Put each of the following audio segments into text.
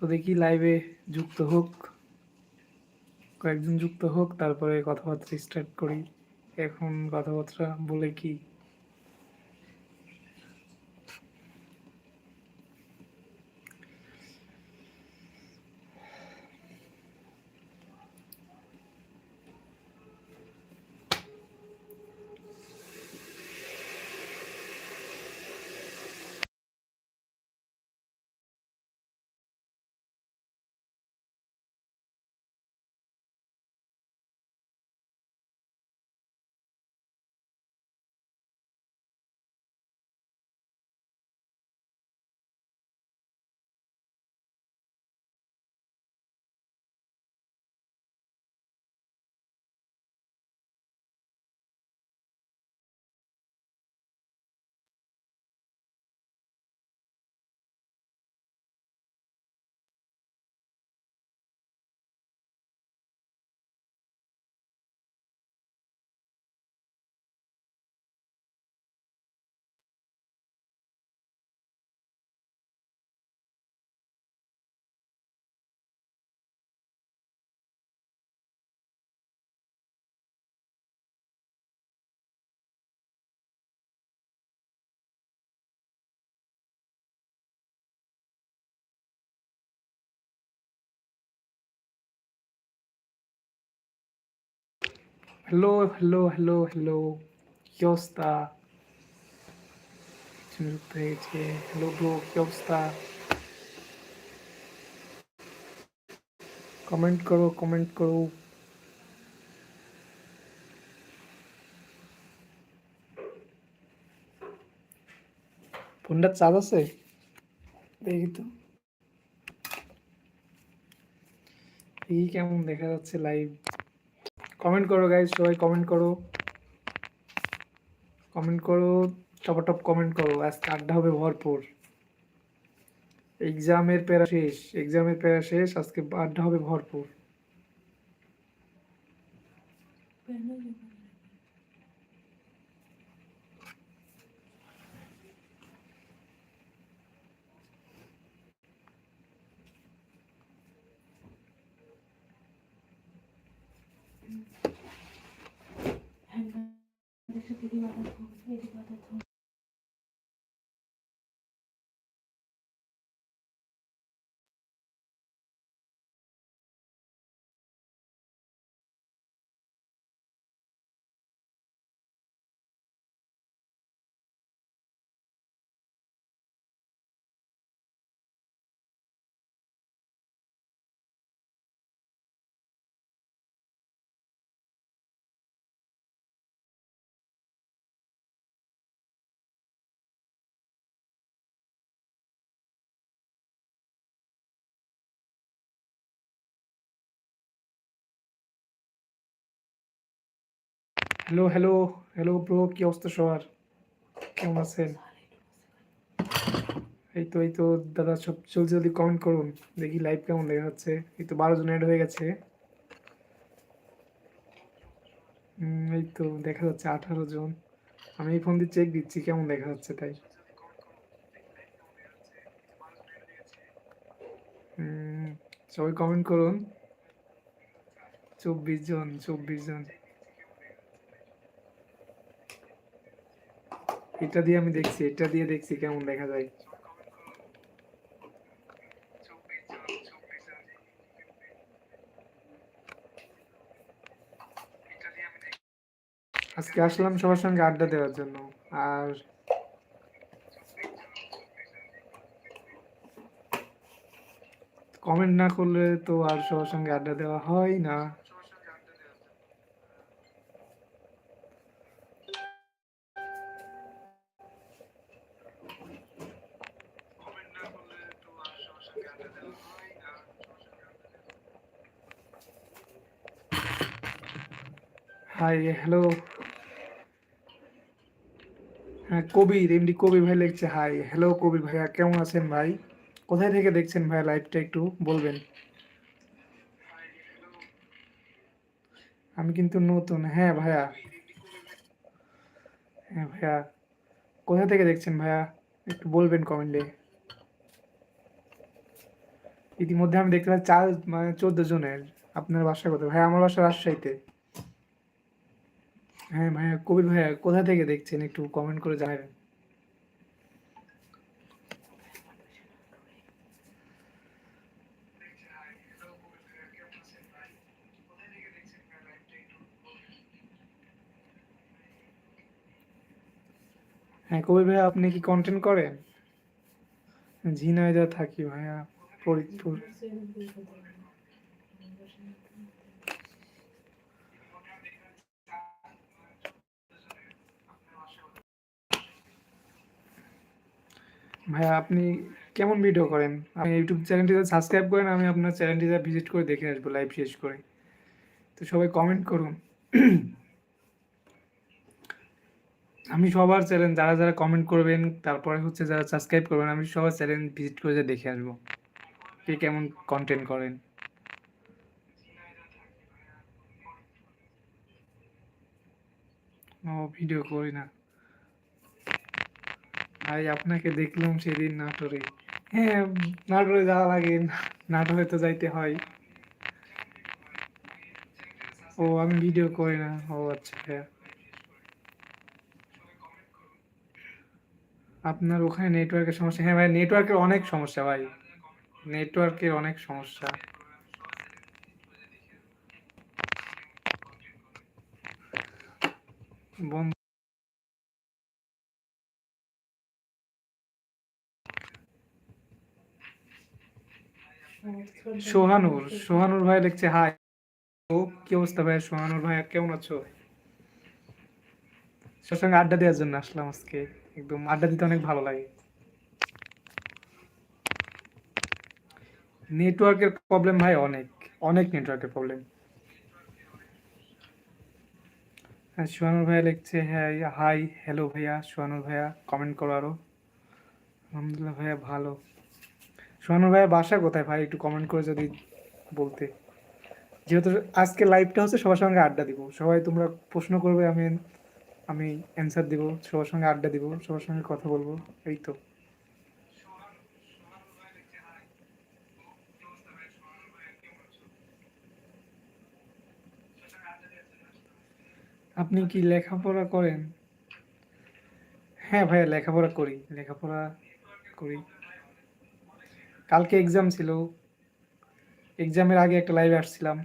তো দেখি লাইভে যুক্ত হোক, কয়েকজন যুক্ত হোক, তারপরে কথাবার্তা স্টার্ট করি। এখন কথাবার্তা বলে কি? হ্যালো হ্যালো হ্যালো হ্যালো কি অবস্থা যুক্ত হয়েছে হ্যালো ব্রো কি অবস্থা কমেন্ট করো কমেন্ট করো ফোনটা চার্জ আছে দেখি তো এই কেমন দেখা যাচ্ছে লাইভ কমেন্ট করো গাইজ সবাই কমেন্ট করো। কমেন্ট করো টপ কমেন্ট করো। আজকে আড্ডা হবে ভরপুর। এক্সামের প্যারা শেষ এক্সামের প্যারা শেষ, আজকে আড্ডা হবে ভরপুর। দিদিমা হ্যালো হ্যালো হ্যালো ব্রো কি অবস্থা সবার? কেমন আছেন? এই তো এই তো, দাদা, সব জলদি জলদি কমেন্ট করুন। দেখি লাইভ কেমন দেখা যাচ্ছে। এই তো বারো জন অ্যাড হয়ে গেছে। এই তো দেখা যাচ্ছে আঠারো জন। আমি এই ফোন দিয়ে চেক দিচ্ছি, কেমন দেখা যাচ্ছে তাই। সবাই কমেন্ট করুন। চব্বিশ জন চব্বিশ জন। এটা দিয়ে আমি দেখছি, এটা দিয়ে দেখছি কেমন দেখা যায়। আজকে আসলাম সবার সঙ্গে আড্ডা দেওয়ার জন্য, আর কমেন্ট না করলে তো আর সবার সঙ্গে আড্ডা দেওয়া হয় না। হাই হ্যালো হ্যাঁ কবির এমডি কবির ভাই লিখছে হাই হ্যালো কবির ভাইয়া, কেমন আছেন ভাই? কোথায় থেকে দেখছেন ভাইয়া লাইভটা একটু বলবেন? আমি কিন্তু নতুন হ্যাঁ ভাইয়া। হ্যাঁ ভাইয়া। কোথা থেকে দেখছেন ভাইয়া? একটু বলবেন কমেন্টে ইতিমধ্যে আমি দেখতে পাচ্ছি চার মানে চোদ্দ জনের, আপনার বাসা কোথায় ভাই আমার বাসা রাজশাহীতে। হ্যাঁ ভাইয়া, কবির ভাইয়া, কোথা থেকে দেখছেন? একটু কমেন্ট করে জানাবেন। হ্যাঁ কবির ভাইয়া, আপনি কি কন্টেন্ট করেন? ঝিনাইদহ থাকি, ভাইয়া, ফরিদপুর। ভাইয়া, আপনি কেমন ভিডিও করেন? আপনি ইউটিউব চ্যানেলটিতে সাবস্ক্রাইব করেন, আমি আপনার চ্যানেলটিতে ভিজিট করে দেখে আসব লাইভ শেষ করে। তো সবাই কমেন্ট করুন। আমি সবার চ্যানেল যারা যারা কমেন্ট করবেন, তারপরে হচ্ছে যারা সাবস্ক্রাইব করবেন, আমি সবার চ্যানেল ভিজিট করে যা দেখে আসব, কে কেমন কন্টেন্ট করেন। ও ভিডিও করি না। ভাই, আপনাকে দেখলাম সেদিন নাটোরে। হ্যাঁ নাটোরে যাওয়া লাগে নাটোরে তো যাইতে হয়। ও, আমি ভিডিও করি না। ও আচ্ছা ভাইয়া আপনার ওখানে নেটওয়ার্কের সমস্যা? হ্যাঁ ভাই নেটওয়ার্কের অনেক সমস্যা, ভাই। নেটওয়ার্কের অনেক সমস্যা। বন্ধ সোহানুর সোহানুর ভাই লিখছে, হাই, ও, কি অবস্থা ভাই? সোহানুর ভাই কেমন আছো? তোর সঙ্গে আড্ডা দেওয়ার জন্য আসলাম আজকে। একদম আড্ডা দিতে অনেক ভালো লাগে। নেটওয়ার্কের প্রবলেম ভাই অনেক অনেক নেটওয়ার্কের প্রবলেম। হ্যাঁ সোহানুর ভাইয়া লিখছে হ্যাঁ হাই, হ্যালো ভাইয়া, সোহানুর ভাইয়া কমেন্ট করো আরও। আলহামদুলিল্লাহ ভাইয়া ভালো। সোহানুর ভাইয়া বাসা কোথায় ভাই? একটু কমেন্ট করে যদি বলতে। যেহেতু আজকে লাইভটা হচ্ছে সবার সঙ্গে আড্ডা দিব। সবাই তোমরা প্রশ্ন করবে, আমি আমি অ্যান্সার দিব। সবার সঙ্গে আড্ডা দিব, সবার সঙ্গে কথা বলব, এই তো। আপনি কি লেখাপড়া করেন? হ্যাঁ ভাইয়া, লেখাপড়া করি লেখাপড়া করি। কালকে এক্সাম ছিল। এক্সামের আগে একটা লাইভে আসছিলাম।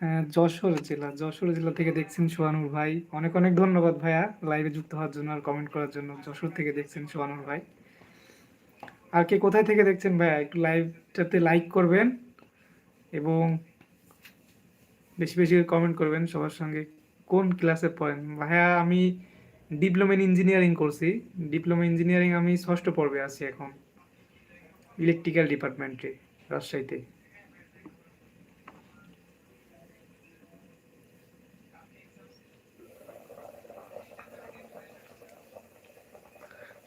হ্যাঁ, যশোর জেলা যশোর জেলা থেকে দেখছেন সোহানুর ভাই। অনেক অনেক ধন্যবাদ ভাইয়া লাইভে যুক্ত হওয়ার জন্য আর কমেন্ট করার জন্য। যশোর থেকে দেখছেন সোহানুর ভাই। আর কে কোথায় থেকে দেখছেন ভাইয়া? একটু লাইভটাতে লাইক করবেন এবং বেশি বেশি কমেন্ট করবেন সবার সঙ্গে। কোন ক্লাসে পড়েন? ভাইয়া আমি ডিপ্লোমা ইন ইঞ্জিনিয়ারিং করছি। ডিপ্লোমা ইঞ্জিনিয়ারিং আমি ষষ্ঠ পর্বে আছি এখন। ইলেকট্রিক্যাল ডিপার্টমেন্টে রাজশাহীতে।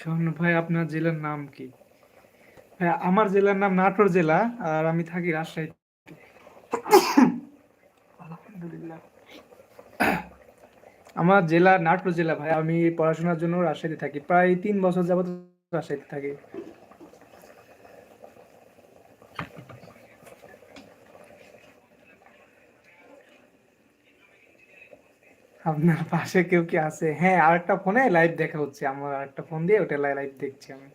শোন ভাই, আপনার জেলার নাম কি? ভাই আমার জেলার নাম নাটোর জেলা, আর আমি থাকি রাজশাহী আলহামদুলিল্লাহ। আমার জেলা, নাটোর জেলা ভাই, আমি পড়াশোনার জন্য রাজশাহীতে থাকি। প্রায় তিন বছর যাবত রাজশাহীতে থাকি। আপনার পাশে কেউ কি আছে? হ্যাঁ আর একটা ফোনে লাইভ দেখা হচ্ছে। আমার আরেকটা ফোন দিয়ে ওটা লাইভ দেখছি আমি।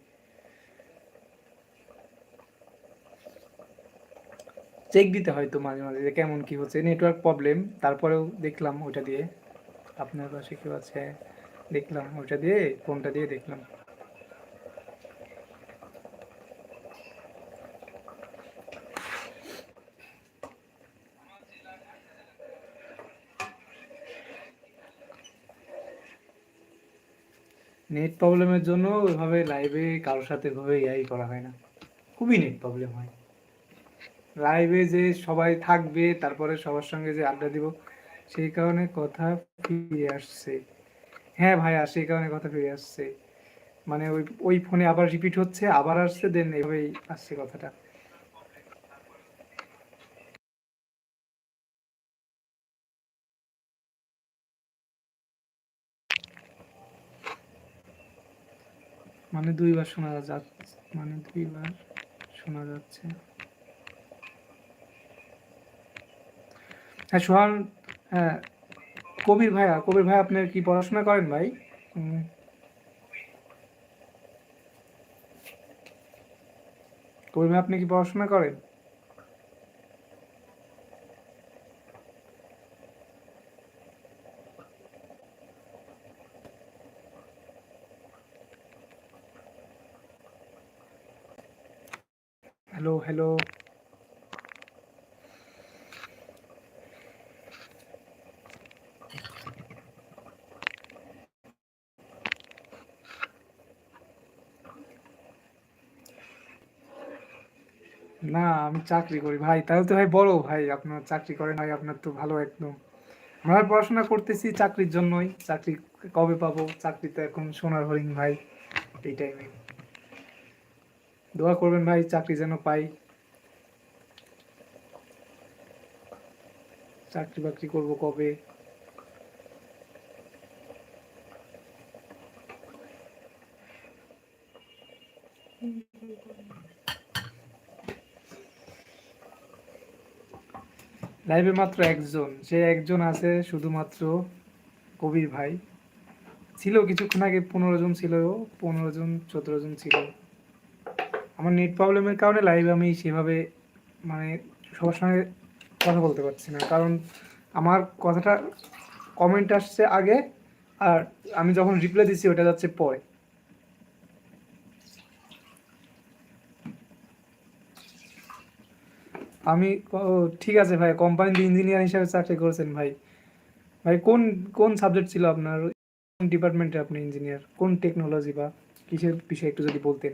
চেক দিতে হয় তো মাঝে মাঝে কেমন কি হচ্ছে। নেটওয়ার্ক প্রবলেম তারপরেও দেখলাম ওটা দিয়ে। আপনার পাশে কেউ আছে? দেখলাম, ওটা দিয়ে, ফোনটা দিয়ে দেখলাম। নেট প্রবলেমের জন্য ওইভাবে লাইভে কারোর সাথে ওইভাবে ইয়াই করা হয় না। খুবই নেট প্রবলেম হয়। লাইভে যে সবাই থাকবে, তারপরে সবার সঙ্গে যে আড্ডা দিব সেই কারণে কথা ফিরে আসছে। হ্যাঁ ভাইয়া সেই কারণে কথা ফিরে আসছে। মানে ওই ওই ফোনে আবার রিপিট হচ্ছে, আবার আসছে দেন এইভাবেই আসছে কথাটা। মানে দুইবার শোনা যাচ্ছে মানে দুইবার শোনা যাচ্ছে। হ্যাঁ সোহান হ্যাঁ কবির ভাইয়া, কবির ভাই আপনি কি পড়াশোনা করেন ভাই? কবির ভাই আপনি কি পড়াশোনা করেন? হ্যালো হ্যালো না আমি চাকরি করি। ভাই, তাহলে তো ভাই বড় ভাই, আপনার চাকরি করেন ভাই, আপনার তো ভালো একদম। আমরা পড়াশোনা করতেছি চাকরির জন্যই। চাকরি কবে পাবো? চাকরি তো এখন সোনার হরিণ ভাই, এই টাইমে দোয়া করবেন ভাই, চাকরি যেন পাই। চাকরি বাকরি করব কবে? লাইভে মাত্র একজন। সে একজন আছে শুধুমাত্র কবির ভাই। ছিল কিছুক্ষণ আগে পনেরো জন ছিল, পনেরো জন সতেরো জন ছিল। আমার নেট প্রবলেমের কারণে লাইভে আমি সেভাবে মানে সবার সঙ্গে কথা বলতে পারছি না। কারণ আমার কথাটা কমেন্ট আসছে আগে আর আমি যখন রিপ্লাই দিচ্ছি ওটা যাচ্ছে পরে। আমি ঠিক আছে ভাই কোম্পানিতে ইঞ্জিনিয়ার হিসেবে চাকরি করেছেন ভাই। ভাই, কোন কোন সাবজেক্ট ছিল আপনার? কোন ডিপার্টমেন্টে আপনি ইঞ্জিনিয়ার কোন টেকনোলজি বা কিসের বিষয়ে একটু যদি বলতেন।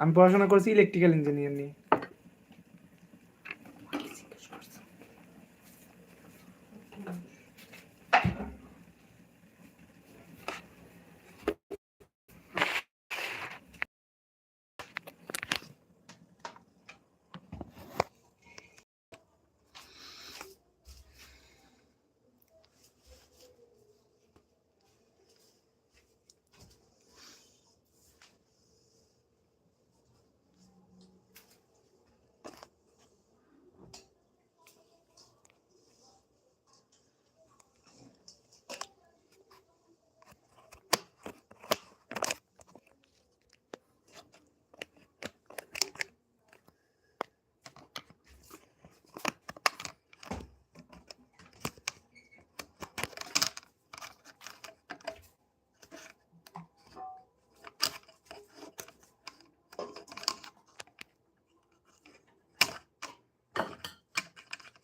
আমি পড়াশোনা করেছি ইলেকট্রিক্যাল ইঞ্জিনিয়ার নিয়ে।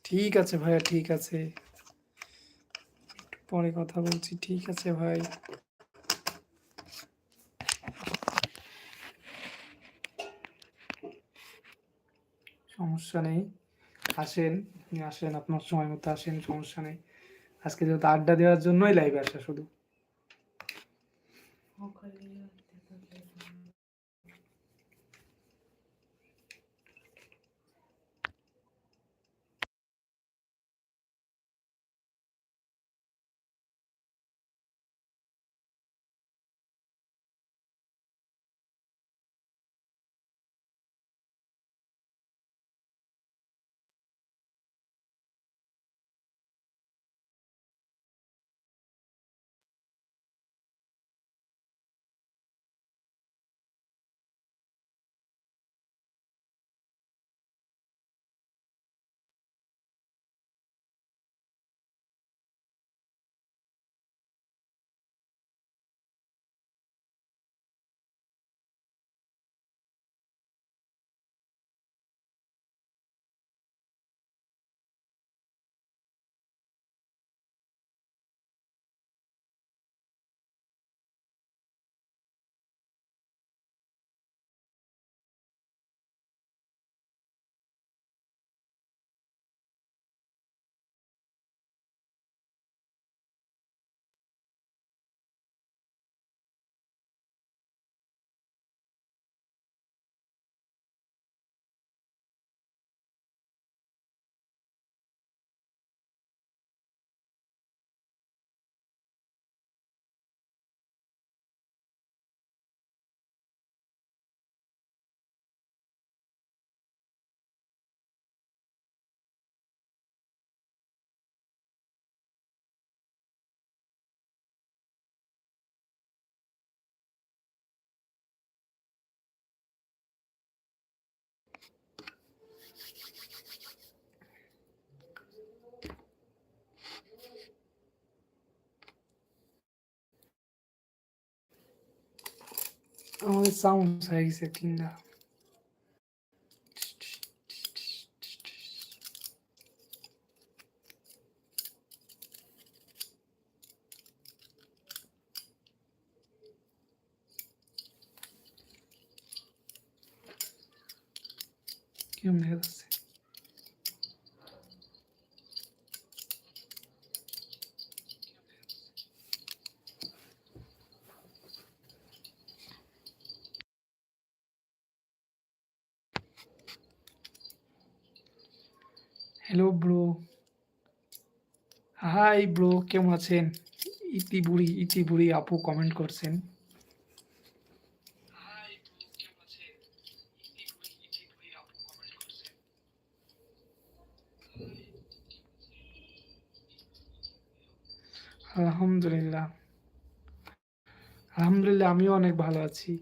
ঠিক আছে ভাইয়া, ঠিক আছে। পরে কথা বলছি, ঠিক আছে ভাই। সমস্যা নেই, আসেন, আপনি আসেন, আপনার সময় মতো আসেন, সমস্যা নেই। আজকে যেহেতু আড্ডা দেওয়ার জন্যই লাইভ আসা শুধু। আমাদের সাউন্ড হয়ে গেছে কিংবা কিরম দেখা যাচ্ছে হ্যালো ব্রো হাই ব্রো কেমন আছেন? ইতি বুড়ি ইতি বুড়ি আপু কমেন্ট করছেন। আলহামদুলিল্লাহ। আলহামদুলিল্লাহ আমিও অনেক ভালো আছি।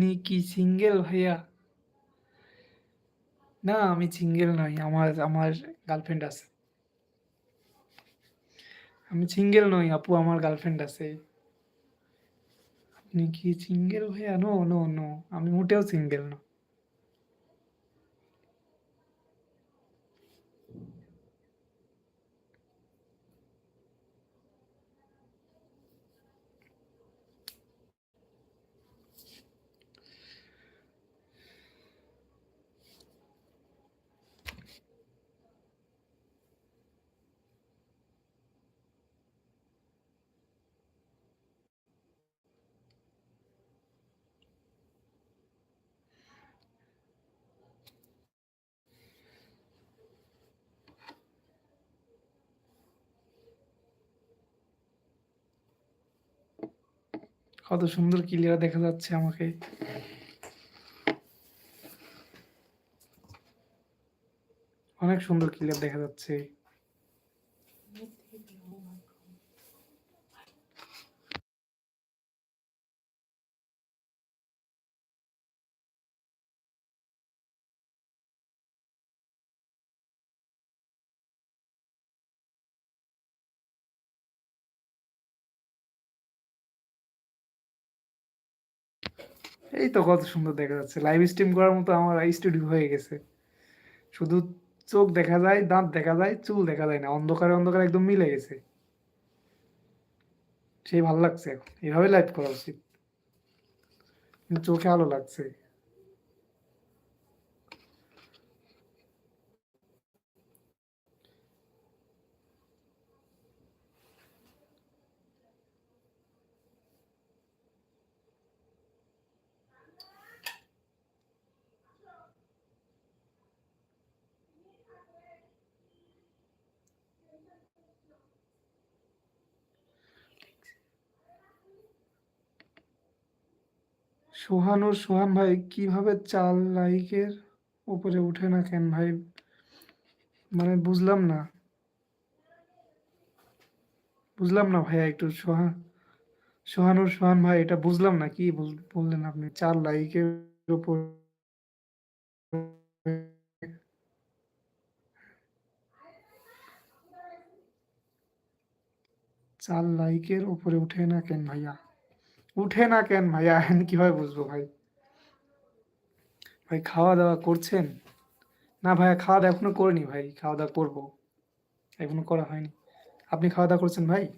আপনি কি সিঙ্গেল ভাইয়া? না, আমি সিঙ্গেল নই, আমার আমার গার্লফ্রেন্ড আছে। আমি সিঙ্গেল নই, আপু, আমার গার্লফ্রেন্ড আছে। আপনি কি সিঙ্গেল ভাইয়া? নো নো নো আমি মোটেও সিঙ্গেল না কত সুন্দর ক্লিয়ার দেখা যাচ্ছে আমাকে। অনেক সুন্দর ক্লিয়ার দেখা যাচ্ছে। এই তো কত সুন্দর দেখা যাচ্ছে। লাইভ স্ট্রিম করার মতো আমার স্টুডিও হয়ে গেছে। শুধু চোখ দেখা যায়, দাঁত দেখা যায়, চুল দেখা যায় না, অন্ধকারে অন্ধকারে একদম মিলে গেছে। সেই ভালো লাগছে এখন। এভাবে লাইভ করা উচিত। চোখে আলো লাগছে। সোহান ও সোহান ভাই কীভাবে চাল লাইকের উপরে উঠে না কেন ভাই? মানে বুঝলাম না। বুঝলাম না ভাইয়া একটু সোহান সোহানুর সোহান ভাই, এটা বুঝলাম না, কি বললেন আপনি? চার লাইকের উপর চার লাইকের উপরে উঠে না কেন ভাইয়া? উঠে না কেন ভাইয়া? আমি কীভাবে বুঝব ভাই? ভাই খাওয়া দাওয়া করছেন? না ভাই খাওয়া দাওয়া এখনও করিনি ভাই। খাওয়া দাওয়া করব। এখনও করা হয়নি। আপনি খাওয়া দাওয়া করছেন ভাই?